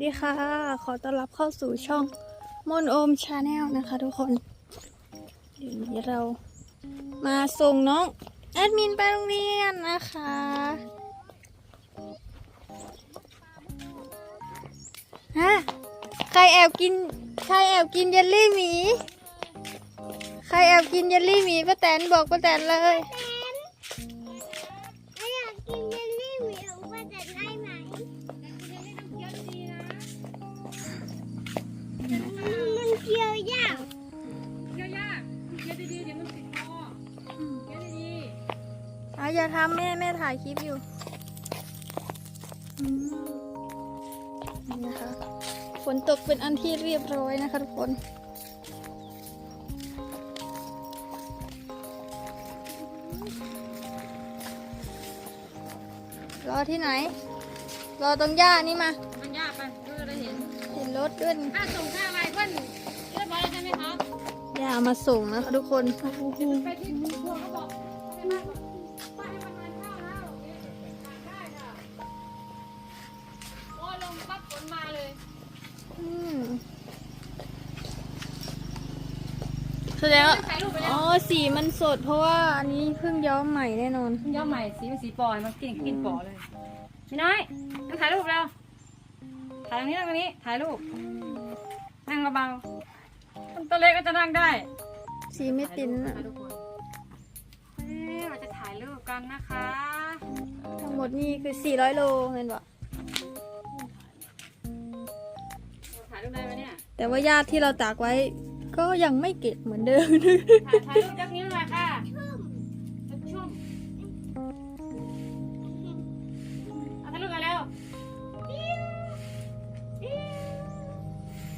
ดีค่ะ ขอต้อนรับเข้าสู่ช่องมนโอมชาแนลนะคะทุกคนเดี๋ยวนี้เรามาส่งน้องแอดมินไปโรงเรียนนะคะ ฮะ ใครแอบกิน ใครแอบกินเยลลี่หมี ใครแอบกินเยลลี่หมีป้าแตนบอกป้าแตนเลย อะอย่าทำแม่แม่ถ่ายคลิปอยู่อืมนี่นะคะฝนตกเป็นอันที่เรียบร้อยนะคะทุกคนรอที่ไหน รอตรงหญ้านี่มาๆมันยากไปก็จะได้เห็นเห็นรถด้วยนี่ค่าส่งค่าอะไรเพื่อนเรียบร้อยแล้วใช่ไหมคะหญ้ามาส่งนะคะทุกคน ไปที่ครัวเขาบอก แสดงว่าถ่ายรูปไปแล้อ๋วอสีมันสด เพราะว่าอันนี้เพิ่งย้อมใหม่แน่นอนย่อใหม่สีเป็นสีปอยมันกินกินปอเลยพี่น้อยมาถ่ายรูปแล้วถ่ายตรงนี้นั่งตรงนี้ถ่ายรูปนั่งเบาๆคนตัวเล็กก็จะนั่งได้สีไม่ตินถ่าอะยรูปนะคะทุกคนเอ้ยเราจะถ่ายรูปกันนะคะ ทั้งหมดนี่คือ 400 โลเห็นปะถ่ายรูปได้ไหมเนี่ยแต่ว่าญาติที่เราตากไว้ ก็ยังไม่เก็บเหมือนเดิม ถ่ายรูปยักนิ้วหน่อยค่ะชุ่มเอาถ่ายรูปกันเร็ว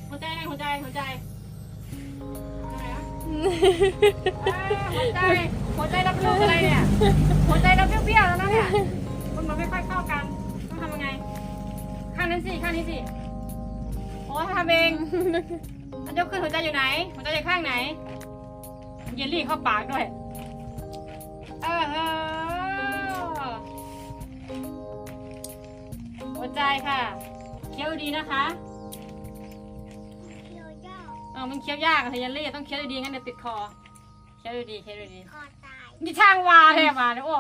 หัวใจหัวใจหัวใจอะไรอ่าหัวใจหัวใจรับลูกอะไรเนี่ยหัวใจรับเปรี้ยวๆแล้วนะเนี่ยมันมันไม่ค่อยเข้ากันต้องทำยังไงข้างนั้นสิข้างนี้สิโอ้ทำเอง ยกขึ้นหัวใจอยู่ไหน หัวใจอยู่ข้างไหน เยลลี่เข้าปากด้วย เออเออหัวใจค่ะ เคี้ยวดีนะคะเคี้ยวยากเออมันเคี้ยวยากอะเยลลี่ต้องเคี้ยวดีๆงั้นเดี๋ยวติดคอ เคี้ยวดีๆเคี้ยวดีคอตายๆนี่ช่างวาเลยมาเนี่ยโอ้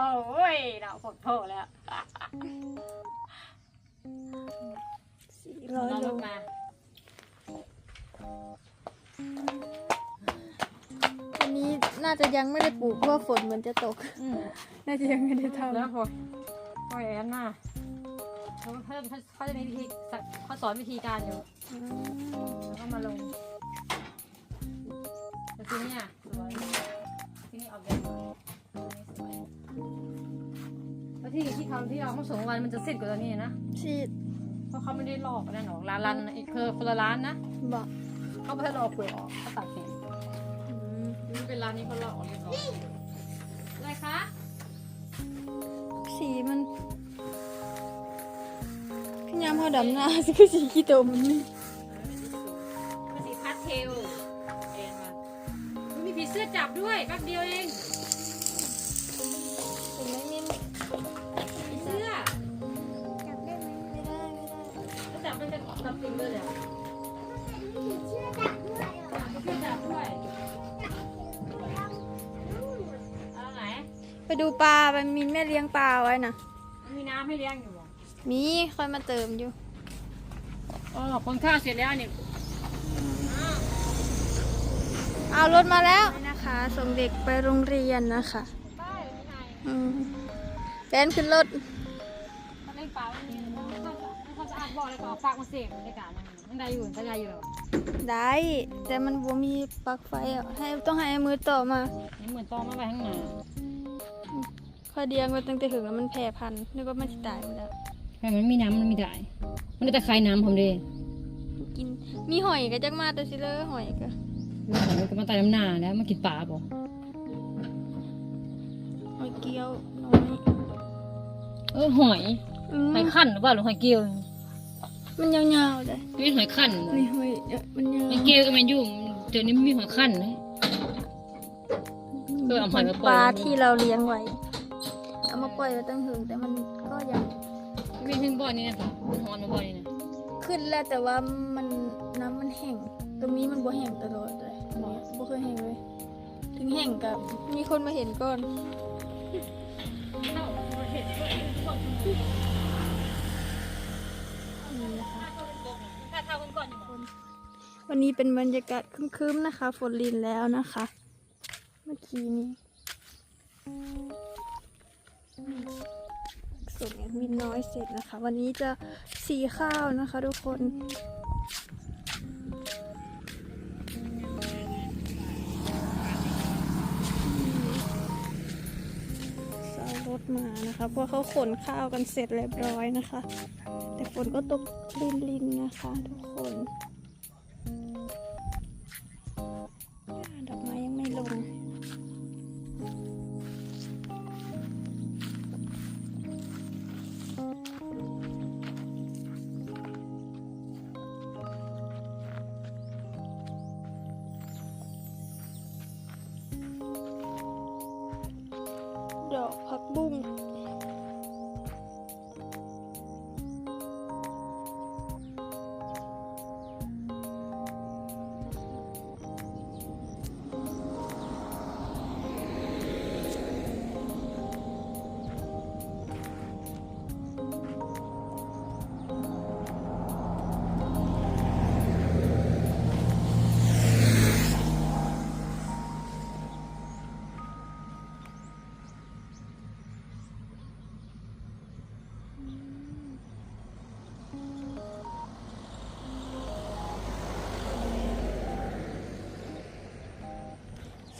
ยเราปวดโผล่แล้ว400เราโลลงมา อันนี้น่าจะยังไม่ได้ปลูกเพราะว่าฝนเหมือนจะตก อืมน่าจะยังไม่ได้ทำแล้วพอพอแอนมาเขาเขาเขาเขาจะมีวิธีเขาสอนวิธีการอยู่อืมแล้วก็มาลงแต่ทีเนี้ยสวยที่นี่ออกแบบสวยตัวนี้สวยแล้วที่ที่เขาที่เอามาส่งวันมันจะสิ้นกว่าตัวนี้นะ ชีดเพราะเขาไม่ได้ลอกนั่นหรอกร้านร้านอีกคือคนละร้านนะบอก เขาไม่ได้ลอกเปลือกออกเขาตัดแข็งอืมนี่เป็นร้านนี้เขาลอกออกเรียบร้อยอะไรคะสีมันพี่ยามเขาดำหน้าคือสีขี้ตมนี่เป็นสีพาสเทลเอ็นมามีผีเสื้อจับด้วยแป๊บเดียวเองเห็นไหมมินผีเสื้อจับได้ไหมไม่ได้ไม่ได้แล้วจับมันจะจับจริงเลยเหรอมี เชือกจับด้วยเหรอผีเสื้อจับด้วยเอาไหนไปดูปลาไปมินแม่เลี้ยงปลาไว้นะมันมีน้ำให้เลี้ยงอยู่บ่มีค่อยมาเติมอยู่อ๋อคนข้าวเสร็จแล้วนี่เอารถมาแล้วนะคะส่งเด็กไปโรงเรียนนะคะป้ายที่ไหนอืมแฟนขึ้นรถเขาเล่นปลาวันนี้เขาจะอาบบ่อแล้วก็เอาฝากมาเสพในการนั้น มันได้อยู่สัญญาอยู่หรอได้ แต่มันบ่มีปลั๊กไฟอะให้ต้องให้มือต่อมานี่เหมือนตองมาไปข้างหน้าค่อยเดียงไว้ตั้งแต่ถึงแล้วมันแพร่พันธุ์นึกว่ามันจะตายหมดแล้วแต่มันมีน้ำมันมีได้ มันได้แต่คลายน้ำผมดิกินมีหอยก็จักมาแต่สิเลยหอยก็มันก็มาตายน้ำหนาแล้วมากินปลาบ่หอยเกี้ยวน้อยเออหอยอืมหอยขั้นหรือเปล่าหรือหอยเกลียว มันยาวๆเลยนี่หอยขั้นบ่นี่หอยเอ่อมันยาวหอยเกลียวก็แมันอยู่เดี๋ยวนี้มันมีหอยขั้นนะเออเอาหอยมาปล่อยปลาที่เราเลี้ยงไว้ เอามาปล่อยไว้ตั้งหึงแต่มันก็ยังมีขึ้นบ่อนี่นะหอนมาบ่อนี่นะขึ้นขึ้นแล้วแต่ว่ามันน้ำมันแห้งตรงนี้มันบ่แห้งตลอดเลยอันนี้บ่เคยแห้งเลยถึงแห้งกับมีคนมาเห็นก่อนเข้าเห็นด้วยพวกนี่นะคะ ถ้าเท่ากันก่ อนอยู่บ่วันนี้เป็นบรรยากาศคึ้มๆนะคะ ฝนลินแล้วนะคะ เมื่อกี้นี้ส่งแอดมินน้อยเสร็จนะคะ วันนี้จะสีข้าวนะคะทุกคน เพราะเขาขนข้าวกันเสร็จเรียบร้อยนะคะ แต่ฝนก็ตกลินๆนะคะ ทุกคน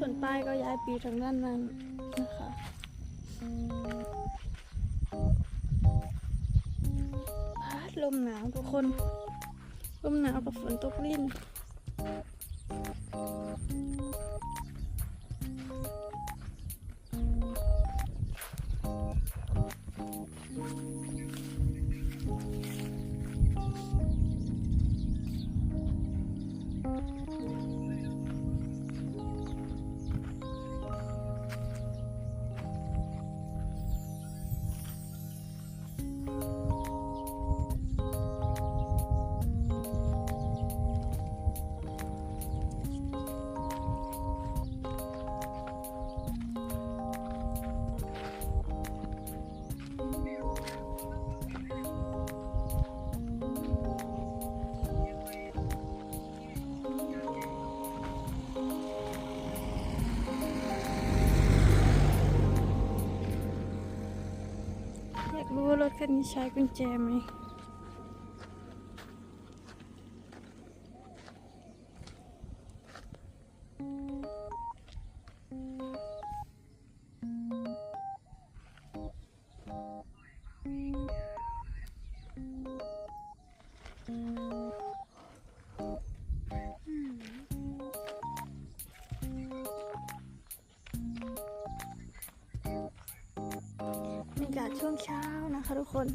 ส่วนป้ายก็ย้ายปีทางด้านนั้นนะคะพัดลมหนาวทุกคน ลมหนาวกับฝนตกลิ่น นี้ใช้กุญแจไหมบรรยากาศช่วงเช้า นะคะทุกคน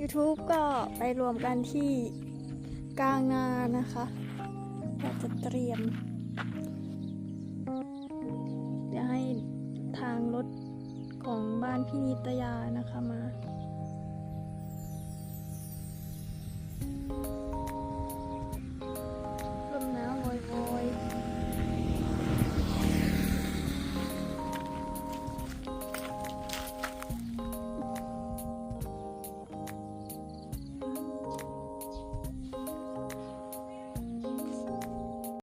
YouTube ก็ไปรวมกันที่กลางนานะคะเราจะเตรียมจะให้ทางรถของบ้านพี่นิตยานะคะมา